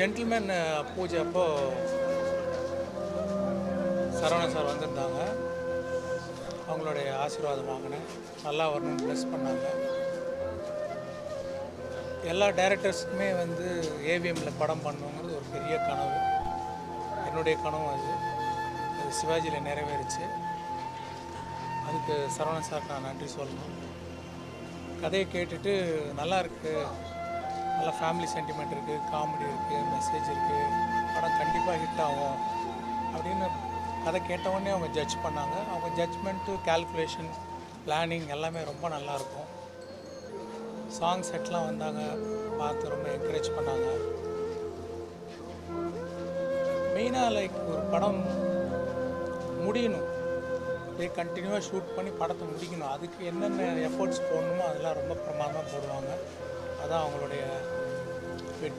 Gentleman uh, பூஜை அப்போ Saravanan sir வந்திருந்தாங்க. அவங்களுடைய ஆசீர்வாதம் வாங்கினேன். நல்லா வரணும்னு ப்ளஸ் பண்ணாங்க. எல்லா டைரக்டர்ஸுக்குமே வந்து ஏவிஎம்மில் படம் பண்ணணுங்கிறது ஒரு பெரிய கனவு. என்னுடைய கனவு அது. அது சிவாஜியில் நிறைவேறுச்சு. அதுக்கு சரவணன் சார் நான் நன்றி சொல்லணும். கதையை கேட்டுட்டு நல்லா இருக்குது நல்லா ஃபேமிலி சென்டிமெண்ட் இருக்குது காமெடி இருக்குது மெசேஜ் இருக்குது படம் கண்டிப்பாக ஹிட் ஆகும் அப்படின்னு கதை கேட்டவுடனே அவங்க ஜட்ஜ் பண்ணாங்க. அவங்க ஜட்ஜ்மெண்ட்டு கால்குலேஷன் பிளானிங் எல்லாமே ரொம்ப நல்லாயிருக்கும் சாங் செட்லாம் வந்தாங்க. பார்த்து ரொம்ப என்கரேஜ் பண்ணாங்க. மெயினாக லைக் ஒரு படம் முடியணும். அப்படியே கண்டினியூவாக ஷூட் பண்ணி படத்தை முடிக்கணும். அதுக்கு என்னென்ன எஃபர்ட்ஸ் போடணுமோ அதெல்லாம் ரொம்ப பிரமாதமாக போடுவாங்க. அதான் அவங்களுடைய வெற்றி.